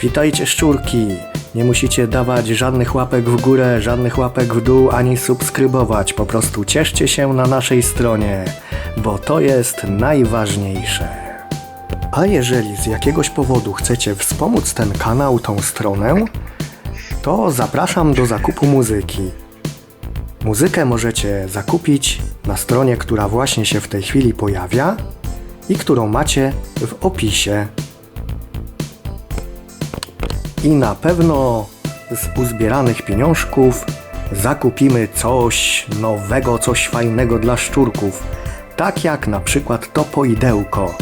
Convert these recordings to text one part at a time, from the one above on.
Witajcie szczurki! Nie musicie dawać żadnych łapek w górę, żadnych łapek w dół, ani subskrybować. Po prostu cieszcie się na naszej stronie, bo to jest najważniejsze. A jeżeli z jakiegoś powodu chcecie wspomóc ten kanał, tą stronę, to zapraszam do zakupu muzyki. Muzykę możecie zakupić na stronie, która właśnie się w tej chwili pojawia i którą macie w opisie. I na pewno z uzbieranych pieniążków zakupimy coś nowego, coś fajnego dla szczurków. Tak jak na przykład to poidełko,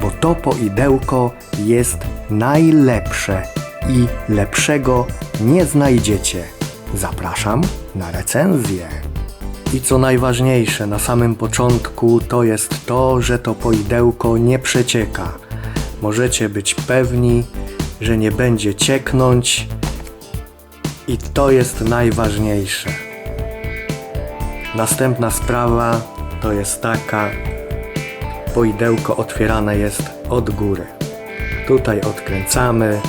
bo to poidełko jest najlepsze i lepszego nie znajdziecie. Zapraszam na recenzję. I co najważniejsze, na samym początku to jest to, że to poidełko nie przecieka. Możecie być pewni, że nie będzie cieknąć i to jest najważniejsze. Następna sprawa to jest taka, poidełko otwierane jest od góry. Tutaj odkręcamy,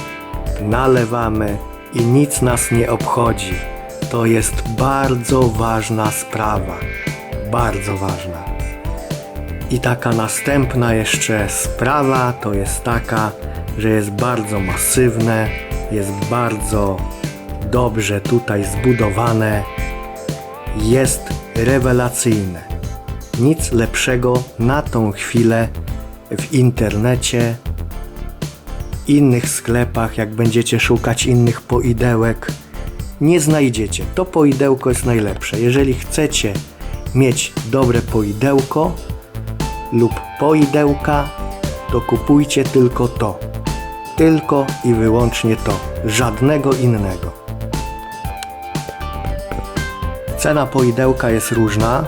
nalewamy i nic nas nie obchodzi. To jest bardzo ważna sprawa. Bardzo ważna. I taka następna jeszcze sprawa to jest taka, że jest bardzo masywne, jest bardzo dobrze tutaj zbudowane, jest rewelacyjne. Nic lepszego na tą chwilę w internecie, innych sklepach, jak będziecie szukać innych poidełek, nie znajdziecie. To poidełko jest najlepsze. Jeżeli chcecie mieć dobre poidełko lub poidełka, to kupujcie tylko to. Tylko i wyłącznie to. Żadnego innego. Cena poidełka jest różna.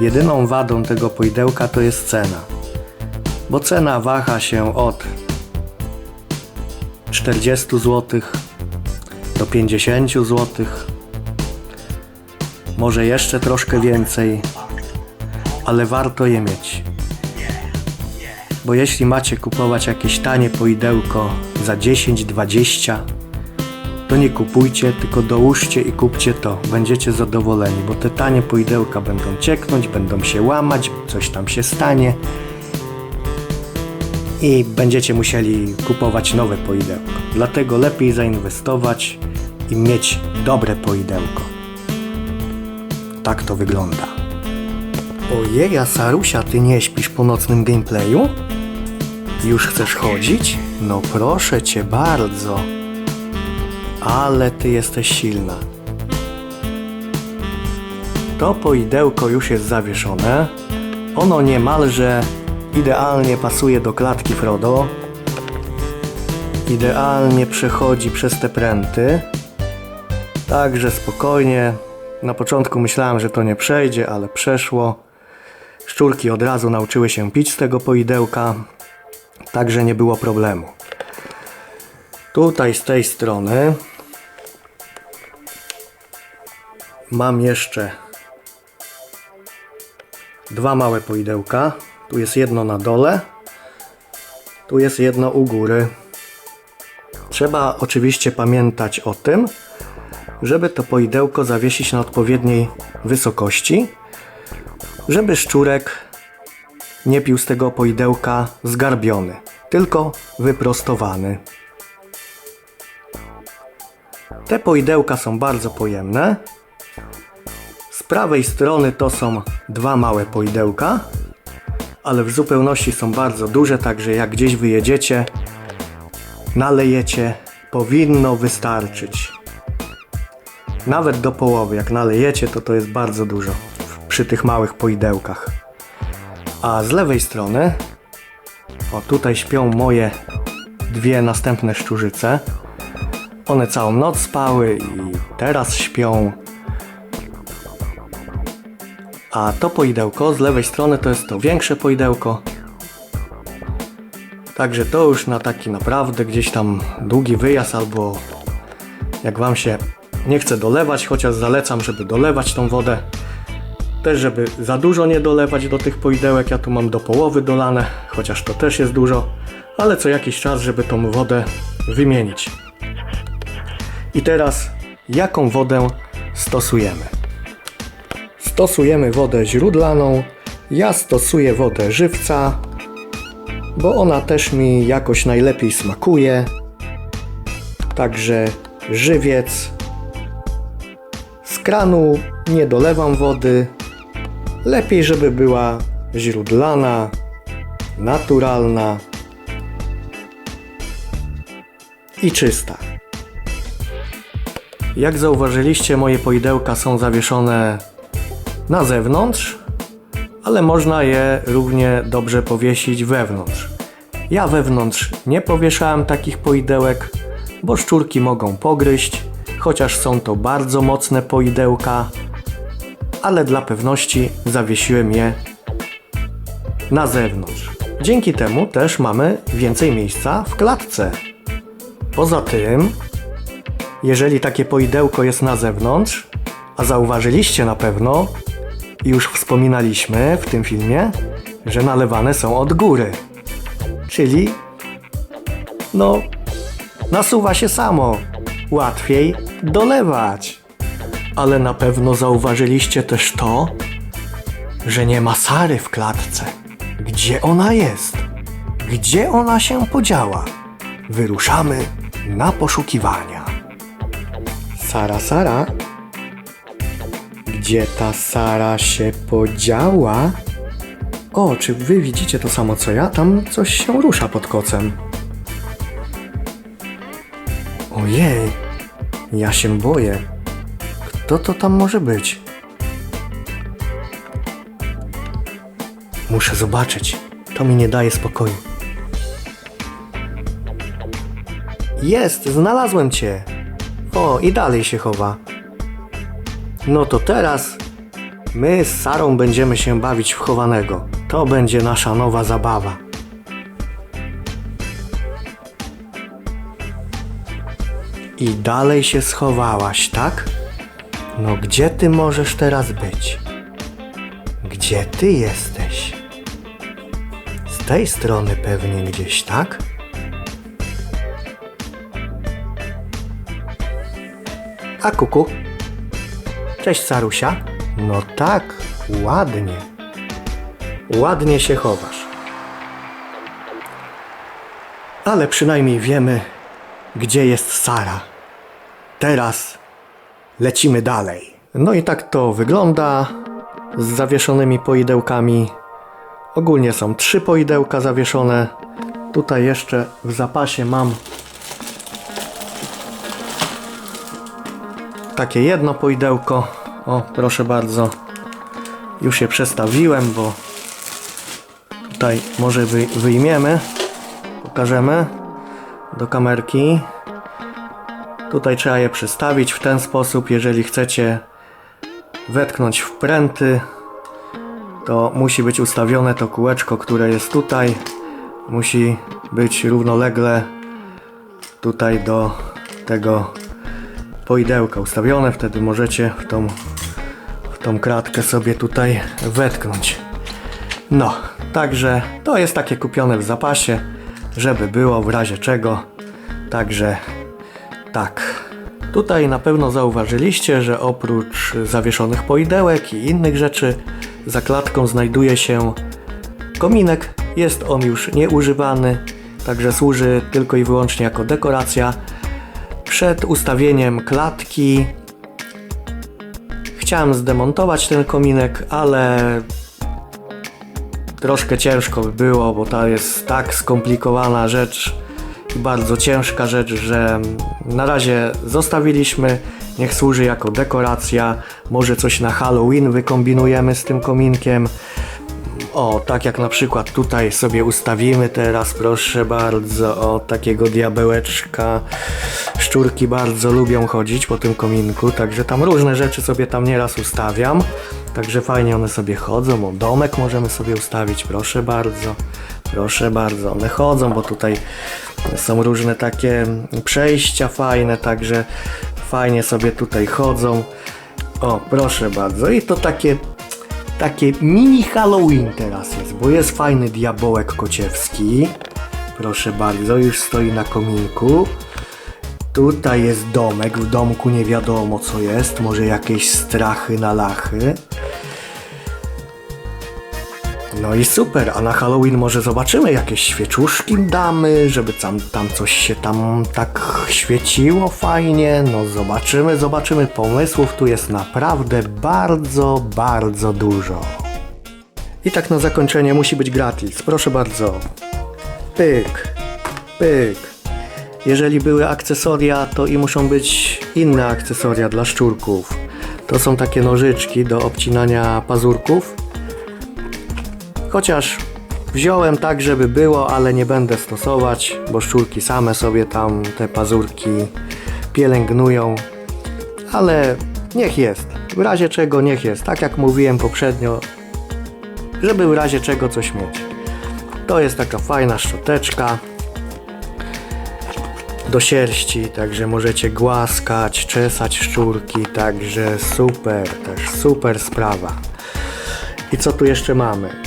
Jedyną wadą tego poidełka to jest cena. Bo cena waha się od 40 zł do 50 zł. Może jeszcze troszkę więcej, ale warto je mieć. Bo jeśli macie kupować jakieś tanie poidełko za 10-20, to nie kupujcie, tylko dołóżcie i kupcie to. Będziecie zadowoleni, bo te tanie poidełka będą cieknąć, będą się łamać, coś tam się stanie i będziecie musieli kupować nowe poidełko. Dlatego lepiej zainwestować i mieć dobre poidełko. Tak to wygląda. Ojej, a Sarusia, ty nie śpisz po nocnym gameplayu? Już chcesz chodzić? No proszę cię bardzo. Ale ty jesteś silna. To poidełko już jest zawieszone. Ono niemalże idealnie pasuje do klatki Frodo. Idealnie przechodzi przez te pręty. Także spokojnie. Na początku myślałem, że to nie przejdzie, ale przeszło. Szczurki od razu nauczyły się pić z tego poidełka, także nie było problemu. Tutaj z tej strony mam jeszcze dwa małe poidełka. Tu jest jedno na dole, tu jest jedno u góry. Trzeba oczywiście pamiętać o tym, żeby to poidełko zawiesić na odpowiedniej wysokości, żeby szczurek nie pił z tego poidełka zgarbiony, tylko wyprostowany. Te poidełka są bardzo pojemne. Z prawej strony to są dwa małe poidełka, ale w zupełności są bardzo duże, także jak gdzieś wyjedziecie, nalejecie, powinno wystarczyć. Nawet do połowy, jak nalejecie, to to jest bardzo dużo przy tych małych poidełkach. A z lewej strony, o tutaj śpią moje dwie następne szczurzyce. One całą noc spały i teraz śpią. A to poidełko z lewej strony to jest to większe poidełko. Także to już na taki naprawdę gdzieś tam długi wyjazd albo jak Wam się nie chce dolewać, chociaż zalecam, żeby dolewać tą wodę. Też, żeby za dużo nie dolewać do tych poidełek, ja tu mam do połowy dolane, chociaż to też jest dużo, ale co jakiś czas, żeby tą wodę wymienić. I teraz jaką wodę stosujemy? Stosujemy wodę źródlaną. Ja stosuję wodę żywca, bo ona też mi jakoś najlepiej smakuje. Także żywiec. Z kranu nie dolewam wody. Lepiej, żeby była źródlana, naturalna i czysta. Jak zauważyliście, moje poidełka są zawieszone na zewnątrz, ale można je równie dobrze powiesić wewnątrz. Ja wewnątrz nie powieszałem takich poidełek, bo szczurki mogą pogryźć, chociaż są to bardzo mocne poidełka, ale dla pewności zawiesiłem je na zewnątrz. Dzięki temu też mamy więcej miejsca w klatce. Poza tym, jeżeli takie poidełko jest na zewnątrz, a zauważyliście na pewno, już wspominaliśmy w tym filmie, że nalewane są od góry. Czyli, no, nasuwa się samo. Łatwiej dolewać. Ale na pewno zauważyliście też to, że nie ma Sary w klatce. Gdzie ona jest? Gdzie ona się podziała? Wyruszamy na poszukiwania. Sara, Sara? Gdzie ta Sara się podziała? O, czy wy widzicie to samo co ja? Tam coś się rusza pod kocem. Ojej, ja się boję. Kto to tam może być? Muszę zobaczyć. To mi nie daje spokoju. Jest, znalazłem cię. O, i dalej się chowa. No to teraz my z Sarą będziemy się bawić w chowanego. To będzie nasza nowa zabawa. I dalej się schowałaś, tak? No gdzie ty możesz teraz być? Gdzie ty jesteś? Z tej strony pewnie gdzieś, tak? A kuku? Cześć Sarusia. No tak, ładnie. Ładnie się chowasz. Ale przynajmniej wiemy, gdzie jest Sara. Teraz lecimy dalej. No i tak to wygląda z zawieszonymi poidełkami. Ogólnie są trzy poidełka zawieszone. Tutaj jeszcze w zapasie mam takie jedno poidełko. O, proszę bardzo. Już je przestawiłem, bo tutaj może wy, wyjmiemy. Pokażemy do kamerki. Tutaj trzeba je przestawić w ten sposób, jeżeli chcecie wetknąć w pręty, to musi być ustawione to kółeczko, które jest tutaj. Musi być równolegle tutaj do tego poidełka ustawione, wtedy możecie w tą, w tą kratkę sobie tutaj wetknąć. No, także to jest takie kupione w zapasie, żeby było w razie czego. Także tak. Tutaj na pewno zauważyliście, że oprócz zawieszonych poidełek i innych rzeczy za klatką znajduje się kominek. Jest on już nieużywany, także służy tylko i wyłącznie jako dekoracja. Przed ustawieniem klatki chciałem zdemontować ten kominek, ale troszkę ciężko by było, bo to jest tak skomplikowana rzecz bardzo ciężka rzecz, że na razie zostawiliśmy. Niech służy jako dekoracja. Może coś na Halloween wykombinujemy z tym kominkiem. O, tak jak na przykład tutaj sobie ustawimy teraz, proszę bardzo, o takiego diabełeczka. Szczurki bardzo lubią chodzić po tym kominku, także tam różne rzeczy sobie tam nieraz ustawiam. Także fajnie one sobie chodzą, o domek możemy sobie ustawić, proszę bardzo. Proszę bardzo, one chodzą, bo tutaj są różne takie przejścia fajne, także fajnie sobie tutaj chodzą. O, proszę bardzo. I to takie takie mini Halloween teraz jest, bo jest fajny diabełek kociewski. Proszę bardzo, już stoi na kominku. Tutaj jest domek, w domku nie wiadomo co jest, może jakieś strachy na lachy. No i super, a na Halloween może zobaczymy jakieś świeczuszki damy, żeby tam, tam coś się tam tak świeciło fajnie. No zobaczymy, zobaczymy. Pomysłów tu jest naprawdę bardzo, bardzo dużo. I tak na zakończenie musi być gratis. Proszę bardzo. Pyk, pyk. Jeżeli były akcesoria, to i muszą być inne akcesoria dla szczurków. To są takie nożyczki do obcinania pazurków. Chociaż wziąłem tak, żeby było, ale nie będę stosować, bo szczurki same sobie tam te pazurki pielęgnują. Ale niech jest. W razie czego niech jest. Tak jak mówiłem poprzednio, żeby w razie czego coś mieć. To jest taka fajna szczoteczka do sierści, także możecie głaskać, czesać szczurki, także super, też super sprawa. I co tu jeszcze mamy?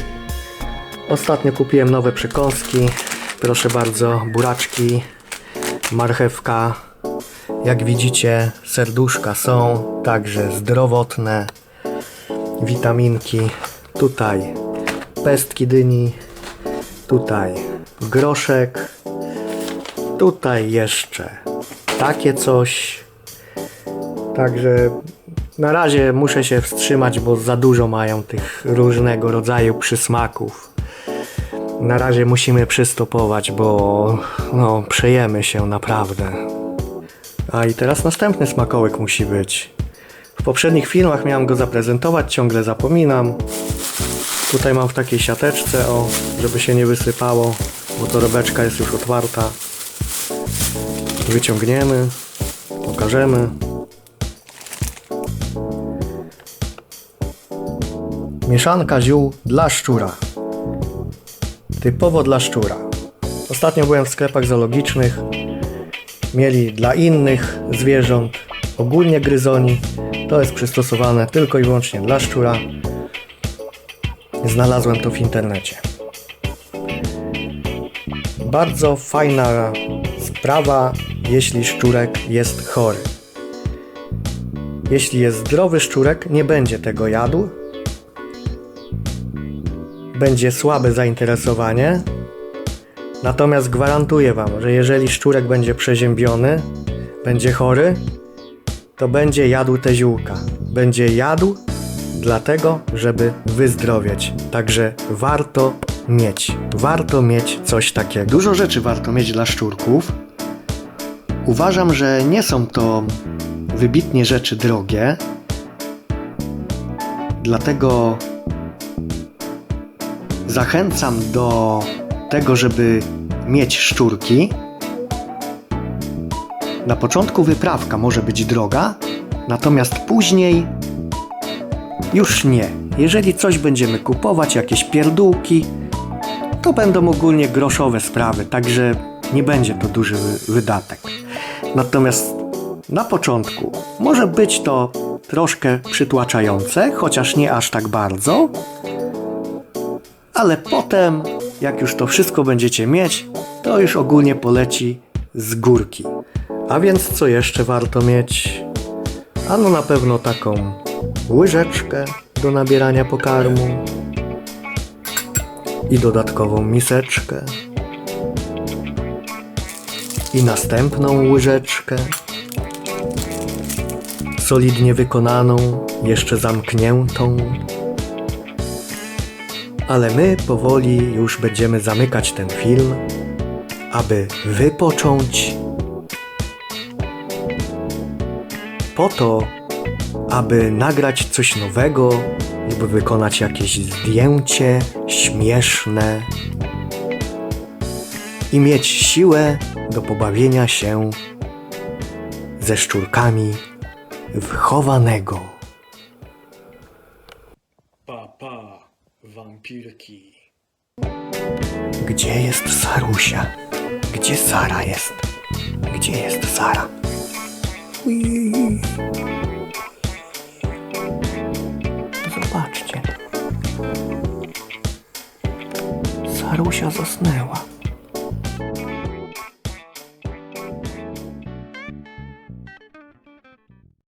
Ostatnio kupiłem nowe przekąski. Proszę bardzo, buraczki, marchewka. Jak widzicie, serduszka są, także zdrowotne, witaminki. Tutaj pestki dyni, tutaj groszek, tutaj jeszcze takie coś. Także na razie muszę się wstrzymać, bo za dużo mają tych różnego rodzaju przysmaków. Na razie musimy przystopować, bo no, przejemy się naprawdę. A i teraz następny smakołyk musi być. W poprzednich filmach miałem go zaprezentować, ciągle zapominam. Tutaj mam w takiej siateczce, o, żeby się nie wysypało, bo torebeczka jest już otwarta. Wyciągniemy, pokażemy. Mieszanka ziół dla szczura. Typowo dla szczura. Ostatnio byłem w sklepach zoologicznych. Mieli dla innych zwierząt, ogólnie gryzoni. To jest przystosowane tylko i wyłącznie dla szczura. Znalazłem to w internecie. Bardzo fajna sprawa, jeśli szczurek jest chory. Jeśli jest zdrowy szczurek, nie będzie tego jadł. Będzie słabe zainteresowanie. Natomiast gwarantuję Wam, że jeżeli szczurek będzie przeziębiony, będzie chory, to będzie jadł te ziółka. Będzie jadł dlatego, żeby wyzdrowieć. Także warto mieć. Warto mieć coś takiego. Dużo rzeczy warto mieć dla szczurków. Uważam, że nie są to wybitnie rzeczy drogie. Dlatego zachęcam do tego, żeby mieć szczurki. Na początku wyprawka może być droga, natomiast później już nie. Jeżeli coś będziemy kupować, jakieś pierdółki, to będą ogólnie groszowe sprawy, także nie będzie to duży wy- wydatek. Natomiast na początku może być to troszkę przytłaczające, chociaż nie aż tak bardzo, ale potem, jak już to wszystko będziecie mieć, to już ogólnie poleci z górki. A więc co jeszcze warto mieć? Ano na pewno taką łyżeczkę do nabierania pokarmu i dodatkową miseczkę i następną łyżeczkę solidnie wykonaną, jeszcze zamkniętą. Ale my powoli już będziemy zamykać ten film, aby wypocząć po to, aby nagrać coś nowego lub wykonać jakieś zdjęcie śmieszne i mieć siłę do pobawienia się ze szczurkami w chowanego. Papa, wampirki. Gdzie jest Sarusia? Gdzie Sara jest? Gdzie jest Sara? Zobaczcie. Sarusia zasnęła.